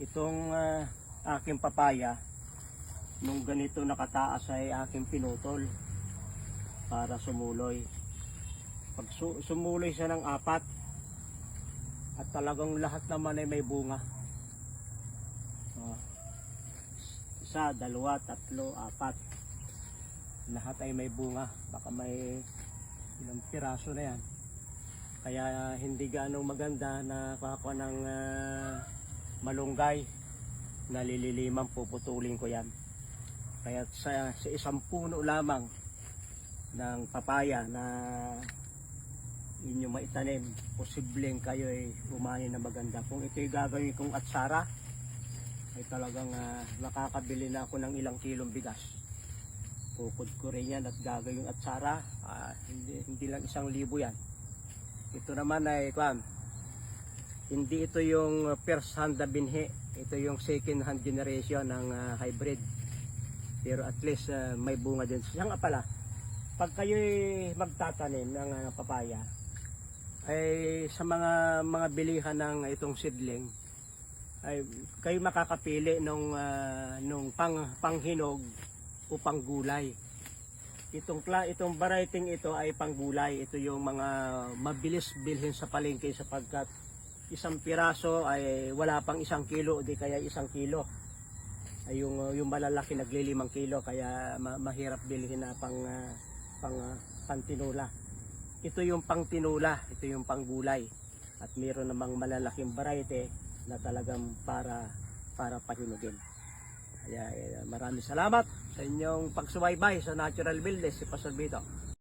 Itong ah, aking papaya, nung ganito nakataas ay aking pinutol para sumuloy. Pag su- sumuloy siya ng apat, at talagang lahat naman ay may bunga. Oh. Isa, dalawa, tatlo, apat. Lahat ay may bunga. Baka may ilang piraso na yan. Kaya hindi gaano maganda na kakuha ng ah, malunggay. Nalililiman, puputulin ko yan. Kaya sa, sa isang puno lamang ng papaya na inyo maitanim, posibleng kayo ay umani na maganda. Kung ito'y gagawin kong atsara, ay talagang ah, makakabili na ako ng ilang kilong bigas. Pupud ko rin yan at gagawin yung atsara, ah, hindi, hindi lang isang libo yan. Ito naman ay, kwan, hindi ito yung first hand na binhi, ito yung second hand generation ng ah, hybrid. Pero at least ah, may bunga din. Siya nga pala, pag kayo'y magtatanim ng ah, papaya, ay sa mga mga bilihan ng itong seedling ay kayo makakapili nung ah, nung pang panghinog o panggulay. Itong itong variety ito ay panggulay. Ito yung mga mabilis bilhin sa palengke sapagkat isang piraso ay wala pang isang kilo o di kaya isang kilo. Ay yung ah, yung malalaki naglilimang kilo kaya ma- mahirap bilhin na pang ah, pang ah, pantinula. Ito yung pangtinula, ito yung panggulay. At mayroon namang malalaking variety na talagang para para pahinugin. Kaya eh, maraming salamat sa inyong pagsubaybay sa Natural Builders si Pastor Vito.